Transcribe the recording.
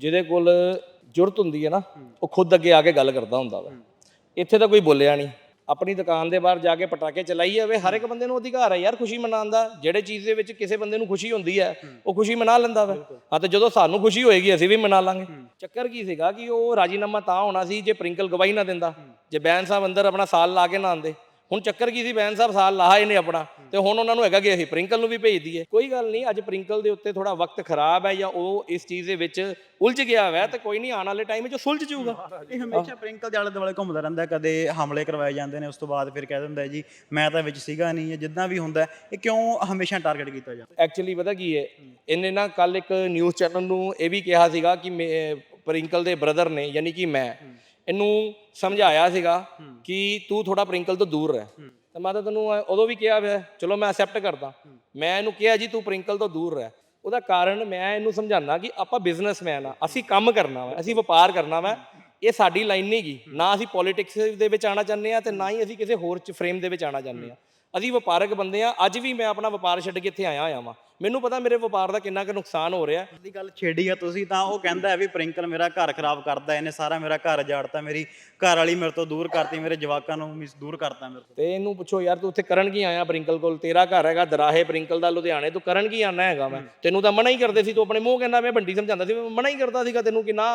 ਜਿਹਦੇ ਕੋਲ ਜ਼ਰੂਰਤ ਹੁੰਦੀ ਹੈ ਨਾ ਉਹ ਖੁਦ ਅੱਗੇ ਆ ਕੇ ਗੱਲ ਕਰਦਾ ਹੁੰਦਾ ਵਾ। ਇੱਥੇ ਤਾਂ ਕੋਈ ਬੋਲਿਆ ਨਹੀਂ। ਆਪਣੀ ਦੁਕਾਨ ਦੇ ਬਾਹਰ ਜਾ ਕੇ ਪਟਾਕੇ ਚਲਾਈ ਜਾਵੇ ਹਰ ਇੱਕ ਬੰਦੇ ਨੂੰ ਅਧਿਕਾਰ ਹੈ ਯਾਰ ਖੁਸ਼ੀ ਮਨਾਉਣ ਦਾ। ਜਿਹੜੇ ਚੀਜ਼ ਦੇ ਵਿੱਚ ਕਿਸੇ ਬੰਦੇ ਨੂੰ ਖੁਸ਼ੀ ਹੁੰਦੀ ਹੈ ਉਹ ਖੁਸ਼ੀ ਮਨਾ ਲੈਂਦਾ ਵਾ। ਹਾਂ ਤੇ ਜਦੋਂ ਸਾਨੂੰ ਖੁਸ਼ੀ ਹੋਏਗੀ ਅਸੀਂ ਵੀ ਮਨਾ ਲਾਂਗੇ। ਚੱਕਰ ਕੀ ਸੀਗਾ ਕਿ ਉਹ ਰਾਜੀਨਾਮਾ ਤਾਂ ਹੋਣਾ ਸੀ ਜੇ ਪ੍ਰਿੰਕਲ ਗਵਾਹੀ ਨਾ ਦਿੰਦਾ। ਜੇ ਬੈਨ ਸਾਹਿਬ ਅੰਦਰ ਆਪਣਾ ਸਾਲ ਲਾ ਕੇ ਨਾ ਆਂਦੇ ਹੁਣ ਚੱਕਰ ਕੀ ਸੀ ਬੈਨ ਸਾਹਿਬ ਸਾਲ ਲਾਹਾ ਇਹਨੇ ਆਪਣਾ ਤੇ ਹੁਣ ਉਹਨਾਂ ਨੂੰ ਹੈਗਾ ਕਿ ਅਸੀਂ ਪ੍ਰਿੰਕਲ ਨੂੰ ਵੀ ਭੇਜ ਦਈਏ। ਕੋਈ ਗੱਲ ਨਹੀਂ ਅੱਜ ਪ੍ਰਿੰਕਲ ਦੇ ਉੱਤੇ ਥੋੜਾ ਵਕਤ ਖਰਾਬ ਹੈ ਜਾਂ ਉਹ ਇਸ ਚੀਜ਼ ਦੇ ਵਿੱਚ ਉਲਝ ਗਿਆ ਹੋਇਆ ਤੇ ਕੋਈ ਨਹੀਂ ਆਉਣ ਵਾਲੇ ਟਾਈਮ ਉਹ ਸੁਲਝ ਜਾਊਗਾ। ਇਹ ਹਮੇਸ਼ਾ ਪ੍ਰਿੰਕਲ ਦੇ ਆਲੇ ਦੁਆਲੇ ਘੁੰਮਦਾ ਰਹਿੰਦਾ ਕਦੇ ਹਮਲੇ ਕਰਵਾਏ ਜਾਂਦੇ ਨੇ ਉਸ ਤੋਂ ਬਾਅਦ ਫਿਰ ਕਹਿ ਦਿੰਦਾ ਜੀ ਮੈਂ ਤਾਂ ਵਿੱਚ ਸੀਗਾ ਨਹੀਂ ਜਿੱਦਾਂ ਵੀ ਹੁੰਦਾ ਇਹ ਕਿਉਂ ਹਮੇਸ਼ਾ ਟਾਰਗੇਟ ਕੀਤਾ ਜਾਂਦਾ? ਐਕਚੁਅਲੀ ਪਤਾ ਕੀ ਹੈ ਇਹਨੇ ਨਾ ਕੱਲ ਇੱਕ ਨਿਊਜ਼ ਚੈਨਲ ਨੂੰ ਇਹ ਵੀ ਕਿਹਾ ਸੀਗਾ ਕਿ ਪ੍ਰਿੰਕਲ ਦੇ ਬ੍ਰਦਰ ਨੇ ਯਾਨੀ ਕਿ ਮੈਂ ਇਹਨੂੰ ਸਮਝਾਇਆ ਸੀਗਾ ਕਿ ਤੂੰ ਥੋੜਾ ਪ੍ਰਿੰਕਲ ਤੋਂ ਦੂਰ ਰਹਿ। ਤਾਂ ਮੈਂ ਤਾਂ ਤੈਨੂੰ ਉਦੋਂ ਵੀ ਕਿਹਾ ਹੋਇਆ ਚਲੋ ਮੈਂ ਐਕਸੈਪਟ ਕਰਦਾ। ਮੈਂ ਇਹਨੂੰ ਕਿਹਾ ਜੀ ਤੂੰ ਪ੍ਰਿੰਕਲ ਤੋਂ ਦੂਰ ਰਹਿ। ਉਹਦਾ ਕਾਰਨ ਮੈਂ ਇਹਨੂੰ ਸਮਝਾਉਣਾ ਕਿ ਆਪਾਂ ਬਿਜ਼ਨਸਮੈਨ ਆ ਅਸੀਂ ਕੰਮ ਕਰਨਾ ਵਾ ਅਸੀਂ ਵਪਾਰ ਕਰਨਾ ਵਾ। ਇਹ ਸਾਡੀ ਲਾਈਨ ਨਹੀਂ ਗੀ। ਨਾ ਅਸੀਂ ਪੋਲਿਟਿਕਸ ਦੇ ਵਿੱਚ ਆਣਾ ਚਾਹੁੰਦੇ ਆ ਤੇ ਨਾ ਹੀ ਅਸੀਂ ਕਿਸੇ ਹੋਰ ਚ ਫਰੇਮ ਦੇ ਵਿੱਚ ਆਣਾ ਚਾਹੁੰਦੇ ਆ। ਅਸੀਂ ਵਪਾਰਕ ਬੰਦੇ ਆ। ਅੱਜ ਵੀ ਮੈਂ ਆਪਣਾ ਵਪਾਰ ਛੱਡ ਕੇ ਇੱਥੇ ਆਇਆ ਹੋਇਆ ਵਾਂ। ਮੈਨੂੰ ਪਤਾ ਮੇਰੇ ਵਪਾਰ ਦਾ ਕਿੰਨਾ ਕੁ ਨੁਕਸਾਨ ਹੋ ਰਿਹਾ। ਦੀ ਗੱਲ ਛੇੜੀ ਆ ਤੁਸੀਂ ਤਾਂ ਉਹ ਕਹਿੰਦਾ ਹੈ ਵੀ ਪ੍ਰਿੰਕਲ ਮੇਰਾ ਘਰ ਖਰਾਬ ਕਰਦਾ ਇਹਨੇ ਸਾਰਾ ਮੇਰਾ ਘਰ ਜਾੜਤਾ ਮੇਰੀ ਘਰ ਵਾਲੀ ਮੇਰੇ ਤੋਂ ਦੂਰ ਕਰਤੀ ਮੇਰੇ ਜਵਾਕਾਂ ਨੂੰ ਮਿਸ ਦੂਰ ਕਰਤਾ ਮੇਰੇ ਤੋਂ। ਤੇ ਇਹਨੂੰ ਪੁੱਛੋ ਯਾਰ ਤੂੰ ਉੱਥੇ ਕਰਨ ਕੀ ਆਇਆ ਪ੍ਰਿੰਕਲ ਕੋਲ? ਤੇਰਾ ਘਰ ਹੈਗਾ ਦਰਾਹੇ ਪ੍ਰਿੰਕਲ ਦਾ ਲੁਧਿਆਣੇ ਤੂੰ ਕਰਨ ਕੀ ਆਣਾ ਹੈਗਾ ਮੈਂ ਤੈਨੂੰ ਤਾਂ ਮਨਾ ਹੀ ਕਰਦੇ ਸੀ ਤੂੰ ਆਪਣੇ ਮੂੰਹ ਕਹਿੰਦਾ ਮੈਂ ਬੰਡੀ ਸਮਝਾਉਂਦਾ ਸੀ ਮੈਂ ਮਨਾ ਹੀ ਕਰਦਾ ਸੀਗਾ ਤੈਨੂੰ ਕਿ ਨਾ